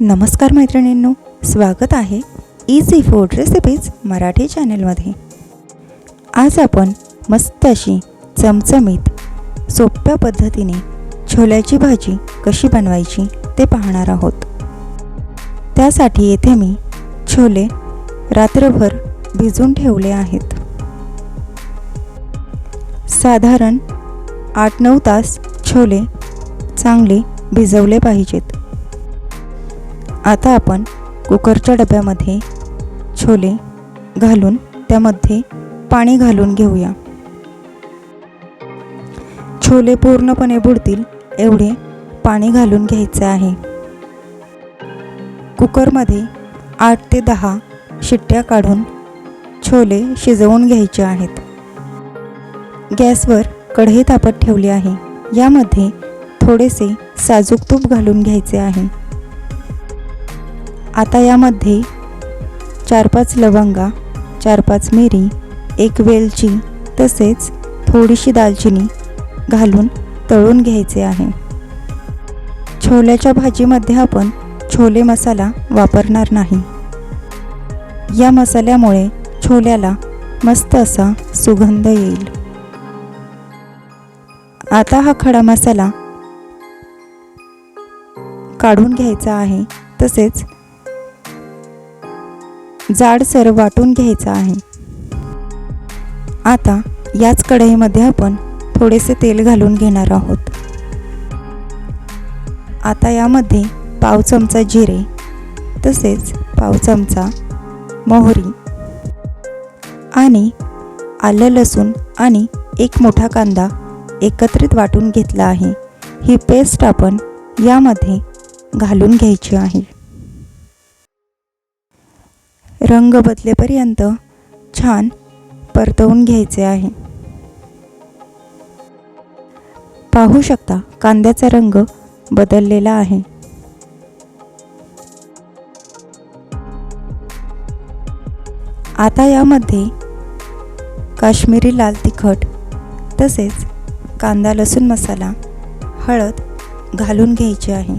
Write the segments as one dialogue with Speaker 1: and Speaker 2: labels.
Speaker 1: नमस्कार मैत्रिणींनो स्वागत आहे इझी फूड रेसिपीज मराठी चॅनलमध्ये. आज आपण मस्त अशी चमचमीत सोप्या पद्धतीने छोल्याची भाजी कशी बनवायची ते पाहणार आहोत. त्यासाठी येथे मी छोले रात्रभर भिजून ठेवले आहेत. साधारण आठ नऊ तास छोले चांगले भिजवले पाहिजेत. आता आपण कुकरच्या डब्यामध्ये छोले घालून त्यामध्ये पाणी घालून घेऊया. छोले पूर्णपणे बुडतील एवढे पाणी घालून घ्यायचे आहे. कुकरमध्ये आठ ते दहा शिट्ट्या काढून छोले शिजवून घ्यायचे आहेत. गॅसवर कढई तापत ठेवली आहे. यामध्ये थोडेसे साजूक तूप घालून घ्यायचे आहे. आता यामध्ये चार पाच लवंगा चार पाच मिरी एक वेलची तसेच थोडीशी दालचिनी घालून तळून घ्यायचे आहे. छोल्याच्या भाजीमध्ये आपण छोले मसाला वापरणार नाही. या मसाल्यामुळे छोल्याला मस्त असा सुगंध येईल. आता हा खडा मसाला काढून घ्यायचा आहे तसेच जाडसर वाटून घ्यायचा आहे. आता याच कढईमध्ये आपण थोडेसे तेल घालून घेणार आहोत. आता यामध्ये पाव चमचा जिरे तसेच पाव चमचा मोहरी आणि आलं लसूण आणि एक मोठा कांदा एकत्रित वाटून घेतला आहे. ही पेस्ट आपण यामध्ये घालून घ्यायची आहे. रंग बदलेपर्यंत छान परतवून घ्यायचे आहे. पाहू शकता कांद्याचा रंग बदललेला आहे. आता यामध्ये काश्मीरी लाल तिखट तसेच कांदा लसूण मसाला हळद घालून घ्यायची आहे.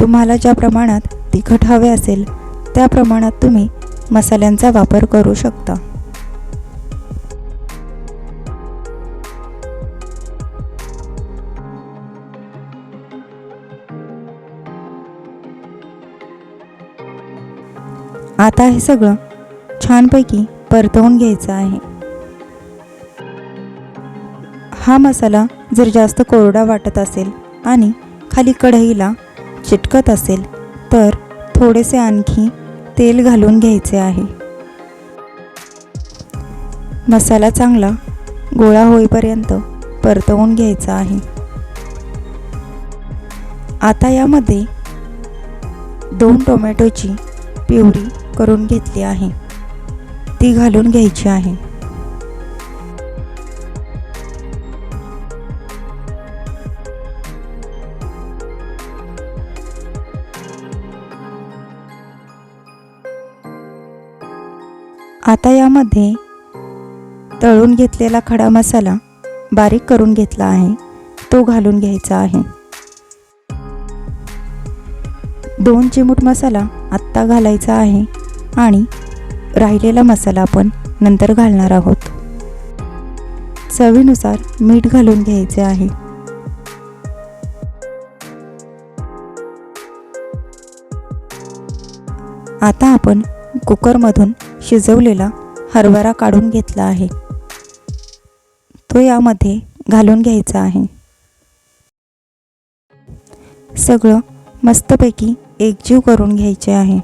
Speaker 1: तुम्हाला ज्या प्रमाणात तिखट हवे असेल त्या प्रमाणात तुम्ही मसाल्यांचा वापर करू शकता. आता हे सगळं छानपैकी परतवून घ्यायचं आहे. हा मसाला जर जास्त कोरडा वाटत असेल आणि खाली कढईला चिटकत असेल तर थोडेसे आणखी तेल घालून घ्यायचे आहे. मसाला चांगला गोळा होईपर्यंत परतवून घ्यायचा आहे. आता यामध्ये दोन टोमॅटोची प्युरी करून घेतली आहे. ती घालून घ्यायची आहे. आता यामध्ये तळून घेतलेला खडा मसाला बारीक करून घेतला आहे. तो घालून घ्यायचा आहे. दोन चिमूट मसाला आत्ता घालायचा आहे आणि राहिलेला मसाला आपण नंतर घालणार आहोत. चवीनुसार मीठ घालून घ्यायचे आहे. आता आपण कुकरमधून शिजवलेला हरभरा काढून घेतला आहे. तो यामध्ये घालून घ्यायचा आहे. सगळं मस्तपैकी एकजीव करून घ्यायचे आहे.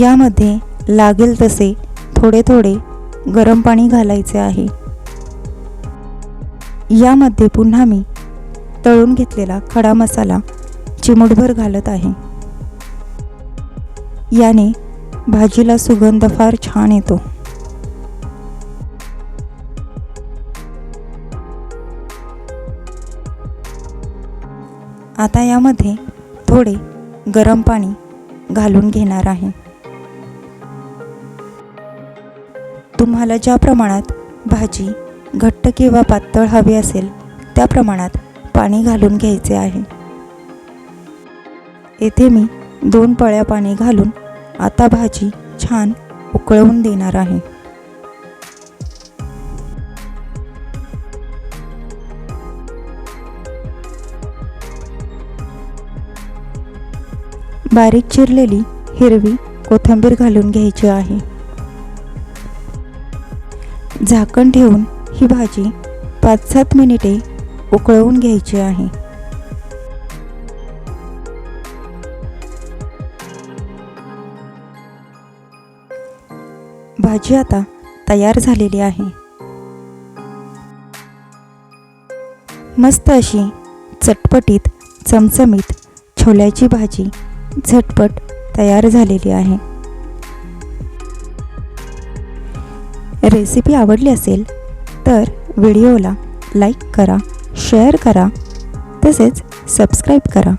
Speaker 1: यामध्ये लागेल तसे थोडे थोडे गरम पाणी घालायचे आहे. यामध्ये पुन्हा मी तळून घेतलेला खडा मसाला चिमूटभर घालत आहे. याने भाजीला सुगंध फार छान येतो. आता यामध्ये थोडे गरम पाणी घालून घेणार आहे. तुम्हाला ज्या प्रमाणात भाजी घट्ट किंवा पातळ हवी असेल त्या प्रमाणात पाणी घालून घ्यायचे आहे. येथे मी दोन पळ्या पाणी घालून आता भाजी छान उकळवून देणार आहे. बारीक चिरलेली हिरवी कोथिंबीर घालून घ्यायची आहे. झाकण ठेवून ही भाजी पाच सात मिनिटे उकळवून घ्यायची आहे. भाजी आता तयार झालेली आहे. मस्त अशी चटपटीत चमचमीत छोल्याची भाजी झटपट तयार झालेली आहे. रेसिपी आवडली असेल तर व्हिडिओला लाईक करा शेअर करा तसेच सबस्क्राईब करा.